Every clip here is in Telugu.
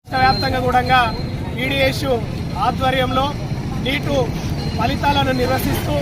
రాష్ట్రవ్యాప్తంగా కూడా ఈడీఎస్ ఆధ్వర్యంలో నీటు ఫలితాలను నిరసిస్తూ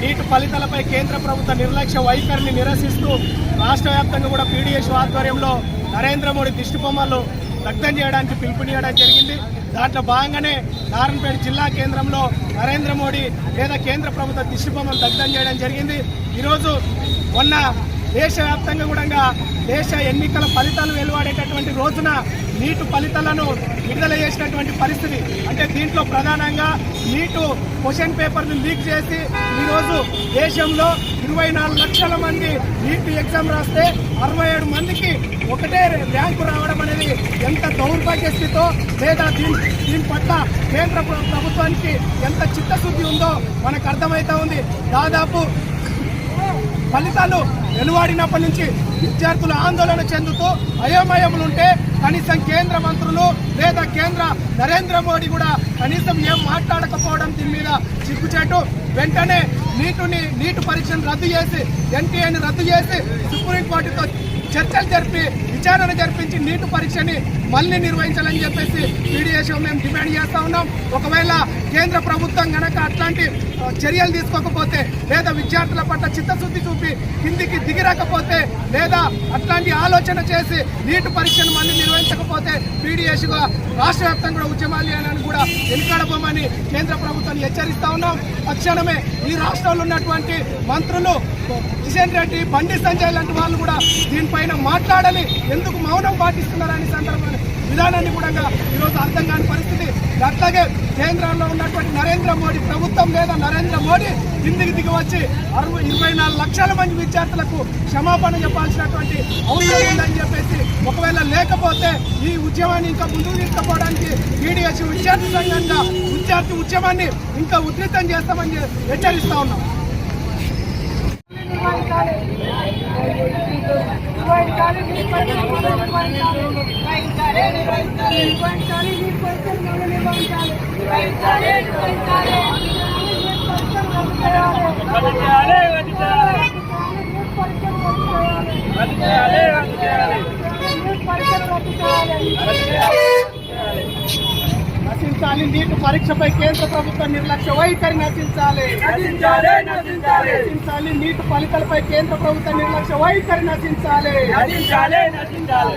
నీటి ఫలితాలపై కేంద్ర ప్రభుత్వ నిర్లక్ష్య వైఖరిని నిరసిస్తూ రాష్ట్ర వ్యాప్తంగా కూడా పీడిఎస్ ఆధ్వర్యంలో నరేంద్ర మోడీ దిష్టిబొమ్మలు దగ్ధం చేయడానికి పిలుపునియడం జరిగింది. దాంట్లో భాగంగానే నారాయణపేట జిల్లా కేంద్రంలో నరేంద్ర మోడీ లేదా కేంద్ర ప్రభుత్వ దిశబొమ్మను దగ్ధం చేయడం జరిగింది. ఈరోజు మొన్న దేశవ్యాప్తంగా కూడా దేశ ఎన్నికల ఫలితాలు వెలువడేటటువంటి రోజున నీటు ఫలితాలను విడుదల చేసినటువంటి పరిస్థితి. అంటే దీంట్లో ప్రధానంగా నీటు క్వశ్చన్ పేపర్ని లీక్ చేసి ఈరోజు దేశంలో ఇరవై నాలుగు లక్షల మంది నీట్ ఎగ్జామ్ రాస్తే అరవై ఏడు మందికి ఒకటే ర్యాంకు రావడం అనేది ఎంత దౌర్భాగ్య స్థితో లేదా దీని దీని పట్ల కేంద్ర ప్రభుత్వానికి ఎంత చిత్తశుద్ధి ఉందో మనకు అర్థమవుతా ఉంది. దాదాపు ఫలితాలు వెలువాడినప్పటి నుంచి విద్యార్థులు ఆందోళన చెందుతూ అయోమయములుంటే కనీసం కేంద్ర కేంద్ర నరేంద్ర మోడీ కూడా కనీసం ఏం మాట్లాడకపోవడం దీని మీద చిక్కుచేటు. వెంటనే నీటుని నీటి పరీక్షను రద్దు చేసి ఎన్టీఏని రద్దు చేసి సుప్రీంకోర్టుతో చర్చలు జరిపి విచారణ జరిపించి నీటి పరీక్షని మళ్ళీ నిర్వహించాలని చెప్పేసి పీడిఎస్ మేము డిమాండ్ చేస్తా ఉన్నాం. ఒకవేళ కేంద్ర ప్రభుత్వం గనక అట్లాంటి చర్యలు తీసుకోకపోతే లేదా విద్యార్థుల పట్ల చిత్తశుద్ధి చూపి కిందికి దిగిరాకపోతే లేదా అట్లాంటి ఆలోచన చేసి నీటి పరీక్షను మళ్ళీ నిర్వహించకపోతే పీడిఎస్ రాష్ట్ర వ్యాప్తంగా కూడా ఉద్యమాలు చేయాలని కూడా వెనుకాడబోమని కేంద్ర ప్రభుత్వాన్ని హెచ్చరిస్తా ఉన్నాం. తక్షణమే ఈ రాష్ట్రంలో ఉన్నటువంటి మంత్రులు కిషన్ రెడ్డి బండి సంజయ్ లాంటి వాళ్ళు కూడా దీనిపైన మాట్లాడాలి. ఎందుకు మౌనం పాటిస్తున్నారని సందర్భంగా విధానాన్ని కూడా ఈరోజు అర్థం కాని అట్లాగే కేంద్రంలో ఉన్నటువంటి నరేంద్ర మోడీ ప్రభుత్వం లేదా నరేంద్ర మోడీ కిందికి దిగి వచ్చి అరవై ఇరవై నాలుగు లక్షల మంది విద్యార్థులకు క్షమాపణ చెప్పాల్సినటువంటి అవసరం ఉందని చెప్పేసి ఒకవేళ లేకపోతే ఈ ఉద్యమాన్ని ఇంకా ముందుకు తీసుకుపోవడానికి టీడీఎస్ విద్యార్థి సంఘంగా విద్యార్థి ఉద్యమాన్ని ఇంకా ఉధృతం చేస్తామని హెచ్చరిస్తా ఉన్నాం. నశించాలి నీటి పరీక్షపై కేంద్ర ప్రభుత్వ నిర్లక్ష్య వైఖరి నశించాలి. నశించాలి నీటి ఫలితాలపై కేంద్ర ప్రభుత్వ నిర్లక్ష్య వైఖరి నశించాలి. నశించాలి నశించాలి.